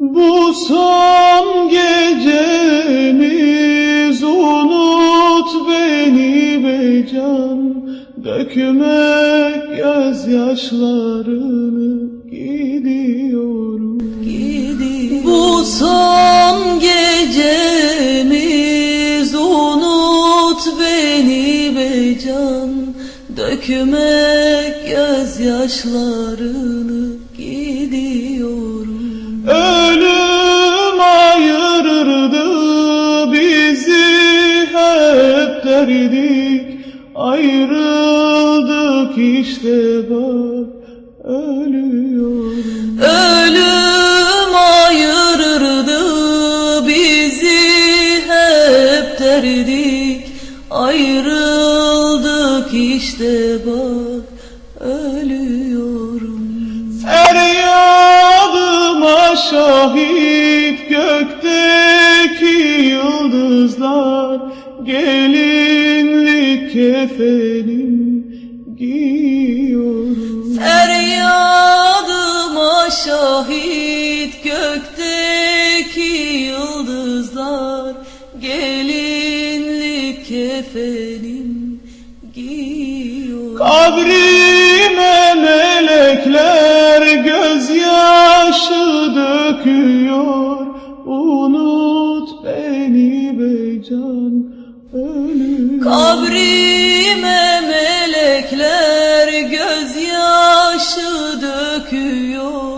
Bu son gecemiz unut beni be can. Dökme gözyaşlarını gidiyorum. Bu son gecemiz unut beni be can. Dökmek gözyaşlarını hep derdik Ayrıldık işte bak ölüyorum. Ölüm ayırırdı bizi hep derdik Ayrıldık işte bak ölüyorum. Feryadıma şahit gökteki yıldızlar Gelinlik kefenim giyiyorum. Feryadıma şahit gökteki yıldızlar. Gelinlik kefenim giyiyor Kabrime melekler gözyaşı döküyor Kabrime melekler gözyaşı döküyor